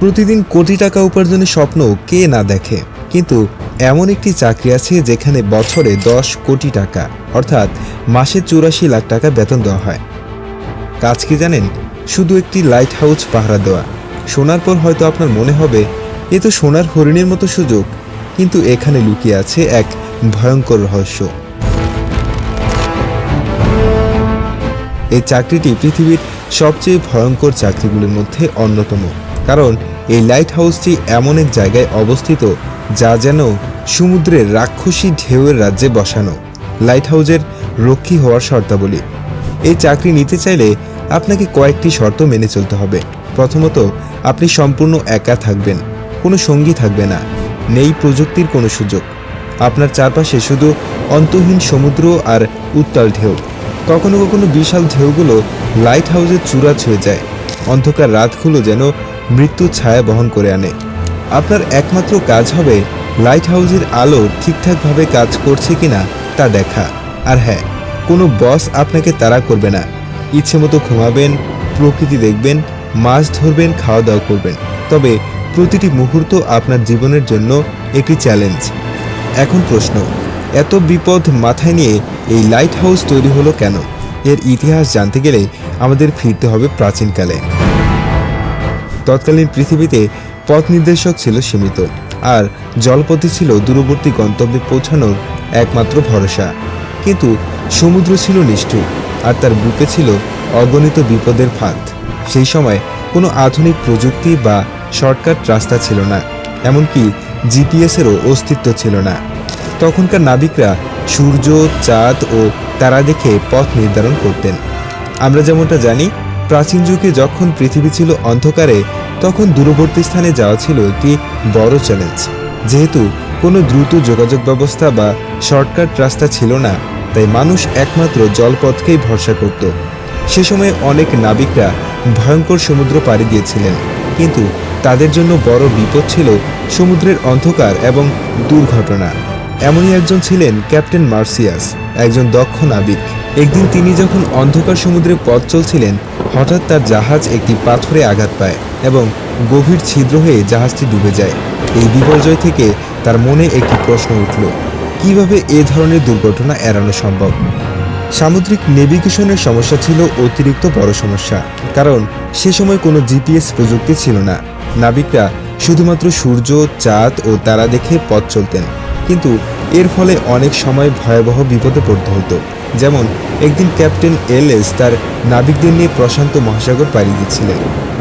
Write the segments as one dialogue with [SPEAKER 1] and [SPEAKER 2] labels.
[SPEAKER 1] প্রতিদিন কোটি টাকা উপার্জনের স্বপ্ন কে না দেখে। কিন্তু এমন একটি চাকরি আছে যেখানে বছরে দশ কোটি টাকা, অর্থাৎ মাসে চুরাশি লাখ টাকা বেতন দেওয়া হয়। কাজ কি জানেন? শুধু একটি লাইট হাউস পাহারা দেওয়া। শোনার পর হয়তো আপনার মনে হবে, এ তো সোনার হরিণের মতো সুযোগ। কিন্তু এখানে লুকিয়ে আছে এক ভয়ঙ্কর রহস্য। এই চাকরিটি পৃথিবীর সবচেয়ে ভয়ঙ্কর চাকরিগুলির মধ্যে অন্যতম। কারণ এই লাইট হাউসটি এমন এক জায়গায় অবস্থিত যা যেন সমুদ্রের রাক্ষসী ঢেউয়ের রাজ্যে বসানো। লাইট হাউসের রক্ষী হওয়ার শর্তাবলী। এই চাকরি নিতে চাইলে আপনাকে কয়েকটি শর্ত মেনে চলতে হবে। প্রথমত, আপনি সম্পূর্ণ একা থাকবেন, কোনো সঙ্গী থাকবে না, নেই প্রযুক্তির কোনো সুযোগ। আপনার চারপাশে শুধু অন্তহীন সমুদ্র আর উত্তাল ঢেউ। কখনো কখনো বিশাল ঢেউগুলো লাইট হাউসের চূড়া ছুঁয়ে যায়। অন্ধকার রাতগুলো যেন মৃত্যু ছায়া বহন করে আনে। আপনার একমাত্র কাজ হবে লাইট হাউসের আলো ঠিকঠাকভাবে কাজ করছে কিনা তা দেখা। আর হ্যাঁ কোনো বস আপনাকে তাড়া করবে না। ইচ্ছে মতো ঘুমাবেন, প্রকৃতি দেখবেন, মাছ ধরবেন খাওয়া দাওয়া করবেন। তবে প্রতিটি মুহূর্ত আপনার জীবনের জন্য একটি চ্যালেঞ্জ এখন প্রশ্ন, এত বিপদ মাথায় নিয়ে এই লাইট হাউস তৈরি হলো কেন? এর ইতিহাস জানতে গেলে আমাদের ফিরতে হবে প্রাচীনকালে। তৎকালীন পৃথিবীতে পথ নির্দেশক ছিল সীমিত, আর জলপথই ছিল দূরবর্তী গন্তব্যে পৌঁছানোর একমাত্র ভরসা। কিন্তু সমুদ্র ছিল নিষ্ঠুর, আর তার বুকে ছিল অগণিত বিপদের ফাঁদ। সেই সময় কোনো আধুনিক প্রযুক্তি বা শর্টকাট রাস্তা ছিল না, এমনকি জিপিএসেরও অস্তিত্ব ছিল না। তখনকার নাবিকরা সূর্য, চাঁদ ও তারা দেখে পথ নির্ধারণ করতেন। আমরা যেমনটা জানি প্রাচীন যুগে যখন পৃথিবী ছিল অন্ধকারে, তখন দূরবর্তী স্থানে যাওয়া ছিল একটি বড় চ্যালেঞ্জ যেহেতু কোনো দ্রুত যোগাযোগ ব্যবস্থা বা শর্টকাট রাস্তা ছিল না, তাই মানুষ একমাত্র জলপথকেই ভরসা করত। সে সময় অনেক নাবিকরা ভয়ঙ্কর সমুদ্র পাড়ি দিয়েছিলেন। কিন্তু তাদের জন্য বড় বিপদ ছিল সমুদ্রের অন্ধকার এবং দুর্ঘটনা। এমনই একজন ছিলেন ক্যাপ্টেন মার্সিয়াস, একজন দক্ষ নাবিক। একদিন তিনি যখন অন্ধকার সমুদ্রে পথ চলছিলেন, হঠাৎ তার জাহাজ একটি পাথরে আঘাত পায় এবং গভীর ছিদ্র হয়ে জাহাজটি ডুবে যায়। এই বিপর্যয় থেকে তার মনে একটি প্রশ্ন উঠল, কীভাবে এ ধরনের দুর্ঘটনা এড়ানো সম্ভব? সামুদ্রিক নেভিগেশনের সমস্যা ছিল অতিরিক্ত বড় সমস্যা, কারণ সে সময় কোনো জিপিএস প্রযুক্তি ছিল না। নাবিকরা শুধুমাত্র সূর্য, চাঁদ ও তারা দেখে পথ চলতেন। কিন্তু এর ফলে অনেক সময় ভয়াবহ বিপদে পড়তে হতো। যেমন, একদিন ক্যাপ্টেন এলএস তার নাবিকদের নিয়ে প্রশান্ত মহাসাগর পাড়ি দিচ্ছিলেন।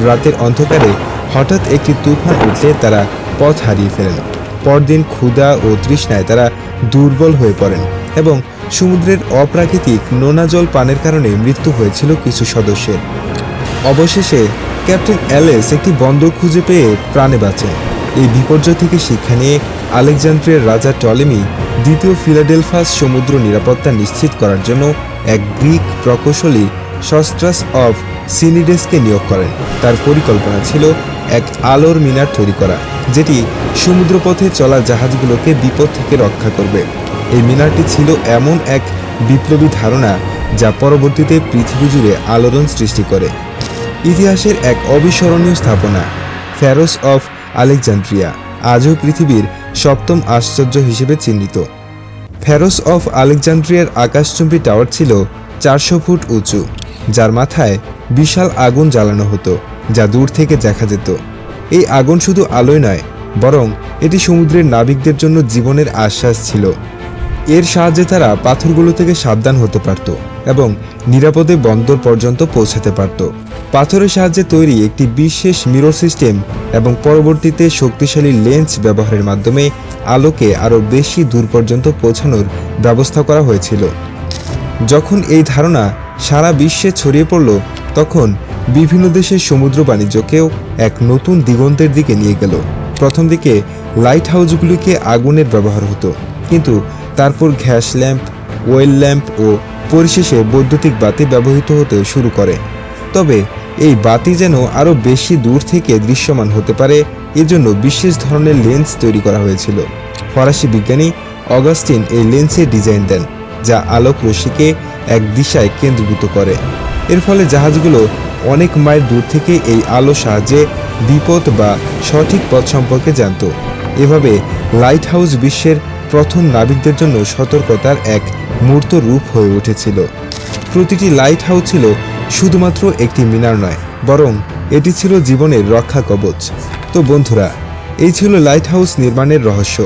[SPEAKER 1] রাতের অন্ধকারে হঠাৎ একটি তুফান উঠলে তারা পথ হারিয়ে ফেলেন। পরদিন ক্ষুধা ও তৃষ্ণায় তারা দুর্বল হয়ে পড়েন এবং সমুদ্রের অপ্রাকৃতিক নোনা জল পানের কারণে মৃত্যু হয়েছিল কিছু সদস্যের। অবশেষে ক্যাপ্টেন অ্যালেস একটি বন্দর খুঁজে পেয়ে প্রাণে বাঁচেন। এই বিপর্যয় থেকে শিক্ষা নিয়ে আলেকজান্দ্রিয়ার রাজা টলেমি দ্বিতীয় ফিলাডেলফাস সমুদ্র নিরাপত্তা নিশ্চিত করার জন্য এক গ্রিক প্রকৌশলী সস্ট্রাস অফ সিনিডেসকে নিয়োগ করেন। তার পরিকল্পনা ছিল এক আলোর মিনার তৈরি করা, যেটি সমুদ্রপথে চলা জাহাজগুলোকে বিপদ থেকে রক্ষা করবে। এই মিনারটি ছিল এমন এক বিপ্লবী ধারণা যা পরবর্তীতে পৃথিবী জুড়ে আলোড়ন সৃষ্টি করে। ইতিহাসের এক অবিস্মরণীয় স্থাপনা ফ্যারোস অফ আলেকজান্দ্রিয়া, আজও পৃথিবীর সপ্তম আশ্চর্য হিসেবে চিহ্নিত। ফ্যারোস অফ আলেকজান্দ্রিয়ার আকাশচুম্বী টাওয়ার ছিল চারশো ফুট উঁচু, যার মাথায় বিশাল আগুন জ্বালানো হতো, যা দূর থেকে দেখা যেত। এই আগুন শুধু আলোয় নয়, বরং এটি সমুদ্রের নাবিকদের জন্য জীবনের আশ্বাস ছিল। এর সাহায্যে তারা পাথরগুলো থেকে সাবধান হতে পারত। এবং নিরাপদে বন্দর পর্যন্ত পৌঁছাতে পারত। পাথরের সাহায্যে তৈরি একটি বিশেষ মিরর সিস্টেম এবং পরবর্তীতে শক্তিশালী লেন্স ব্যবহারের মাধ্যমে আলোকে আরও বেশি দূর পর্যন্ত পৌঁছানোর ব্যবস্থা করা হয়েছিল। যখন এই ধারণা সারা বিশ্বে ছড়িয়ে পড়ল, তখন বিভিন্ন দেশের সমুদ্র বাণিজ্যকেও এক নতুন দিগন্তের দিকে নিয়ে গেল। প্রথম দিকে লাইট হাউসগুলিকে আগুনের ব্যবহার হতো, কিন্তু তারপর গ্যাস ল্যাম্প ওয়েল ল্যাম্প ও পরিশেষে বৈদ্যুতিক বাতি ব্যবহৃত হতে শুরু করে। তবে এই বাতি যেন আরও বেশি দূর থেকে দৃশ্যমান হতে পারে, এজন্য বিশেষ ধরনের লেন্স তৈরি করা হয়েছিল। ফরাসি বিজ্ঞানী অগাস্টিন এই লেন্সের ডিজাইন দেন, যা আলোক রশ্মিকে এক দিশায় কেন্দ্রীভূত করে। এর ফলে জাহাজগুলো অনেক মাইল দূর থেকে এই আলো সাহায্যে বিপদ বা সঠিক পথ সম্পর্কে জানত। এভাবে লাইট হাউস বিশ্বের প্রথম নাবিকদের জন্য সতর্কতার এক মূর্ত রূপ হয়ে উঠেছিল। প্রতিটি লাইট হাউস ছিল শুধুমাত্র একটি মিনার নয়, বরং এটি ছিল জীবনের রক্ষা কবচ। তো বন্ধুরা, এই ছিল লাইট হাউস নির্মাণের রহস্য।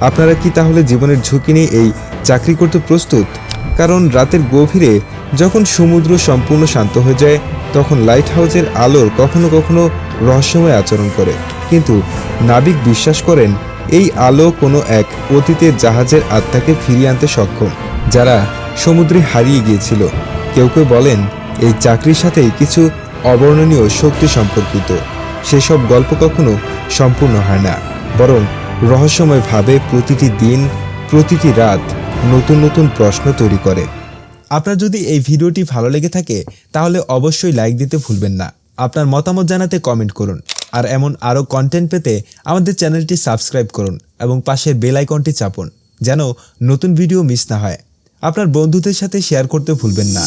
[SPEAKER 1] আপনারা কি তাহলে জীবনের ঝুঁকি নিয়ে এই চাকরি করতে প্রস্তুত? কারণ রাতের গভীরে যখন সমুদ্র সম্পূর্ণ শান্ত হয়ে যায়, তখন লাইট হাউসের আলোর কখনো কখনো রহস্যময় আচরণ করে। কিন্তু নাবিক বিশ্বাস করেন এই আলো কোনো এক অতীতের জাহাজের আত্মাকে ফিরিয়ে আনতে সক্ষম, যারা সমুদ্রে হারিয়ে গিয়েছিল। কেউ কেউ বলেন, এই চাকরির সাথেই কিছু অবর্ণনীয় শক্তি সম্পর্কিত। সেসব গল্প কখনো সম্পূর্ণ হয় না, বরং রহস্যময়ভাবে প্রতিটি দিন, প্রতিটি রাত নতুন নতুন প্রশ্ন তৈরি করে। আপনার যদি এই ভিডিওটি ভালো লেগে থাকে, তাহলে অবশ্যই লাইক দিতে ভুলবেন না। আপনার মতামত জানাতে কমেন্ট করুন। আর এমন আরও কন্টেন্ট পেতে আমাদের চ্যানেলটি সাবস্ক্রাইব করুন এবং পাশের বেল আইকনটি চাপুন, যেন নতুন ভিডিও মিস না হয়। আপনার বন্ধুদের সাথে শেয়ার করতে ভুলবেন না।